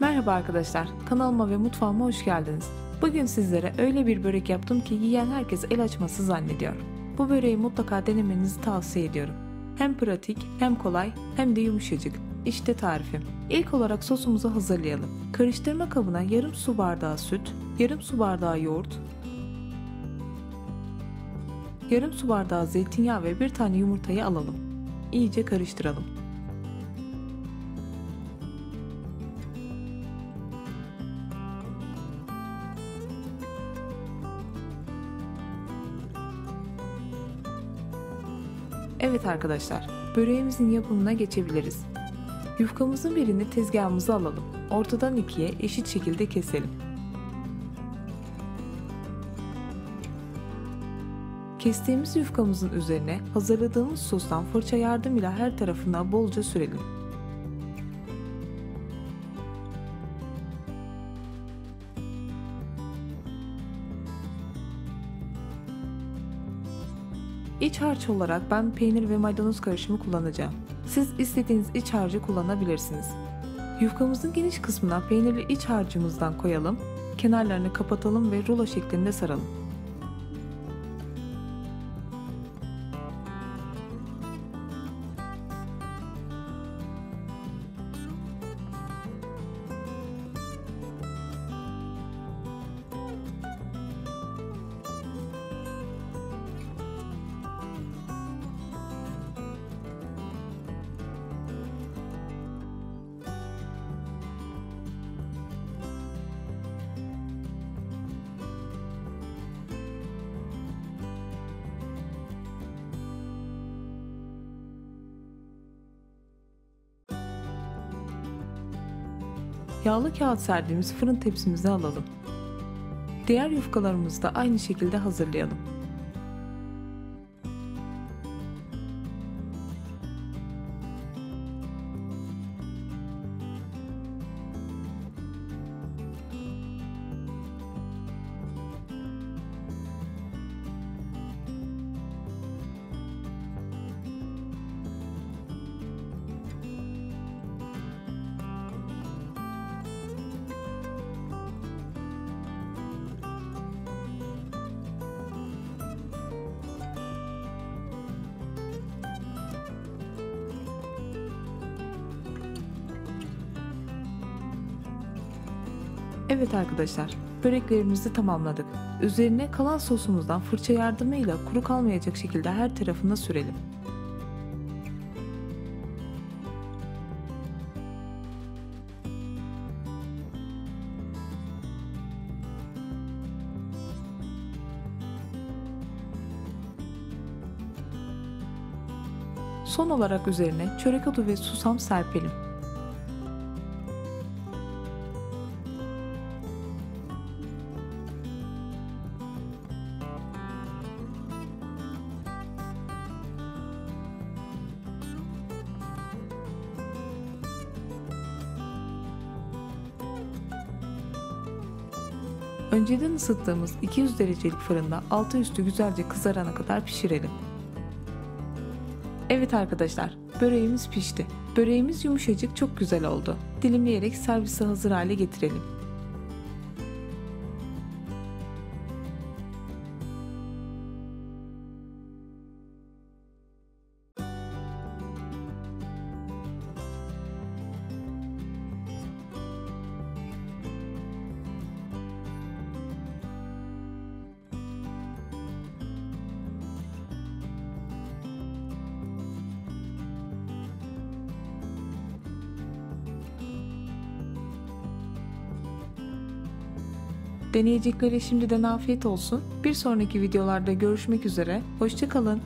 Merhaba arkadaşlar, kanalıma ve mutfağıma hoş geldiniz. Bugün sizlere öyle bir börek yaptım ki yiyen herkes el açması zannediyor. Bu böreği mutlaka denemenizi tavsiye ediyorum. Hem pratik, hem kolay, hem de yumuşacık. İşte tarifim. İlk olarak sosumuzu hazırlayalım. Karıştırma kabına yarım su bardağı süt, yarım su bardağı yoğurt, yarım su bardağı zeytinyağı ve bir tane yumurtayı alalım. İyice karıştıralım. Evet arkadaşlar, böreğimizin yapımına geçebiliriz. Yufkamızın birini tezgahımıza alalım. Ortadan ikiye eşit şekilde keselim. Kestiğimiz yufkamızın üzerine hazırladığımız sostan fırça yardımıyla her tarafına bolca sürelim. İç harç olarak ben peynir ve maydanoz karışımı kullanacağım. Siz istediğiniz iç harcı kullanabilirsiniz. Yufkamızın geniş kısmına peynirli iç harcımızdan koyalım, kenarlarını kapatalım ve rulo şeklinde saralım. Yağlı kağıt serdiğimiz fırın tepsimize alalım. Diğer yufkalarımızı da aynı şekilde hazırlayalım. Evet arkadaşlar, böreklerimizi tamamladık. Üzerine kalan sosumuzdan fırça yardımıyla kuru kalmayacak şekilde her tarafına sürelim. Son olarak üzerine çörek otu ve susam serpelim. Önceden ısıttığımız 200 derecelik fırında altı üstü güzelce kızarana kadar pişirelim. Evet arkadaşlar, böreğimiz pişti. Böreğimiz yumuşacık çok güzel oldu. Dilimleyerek servise hazır hale getirelim. Deneyeceklere şimdiden afiyet olsun. Bir sonraki videolarda görüşmek üzere. Hoşçakalın.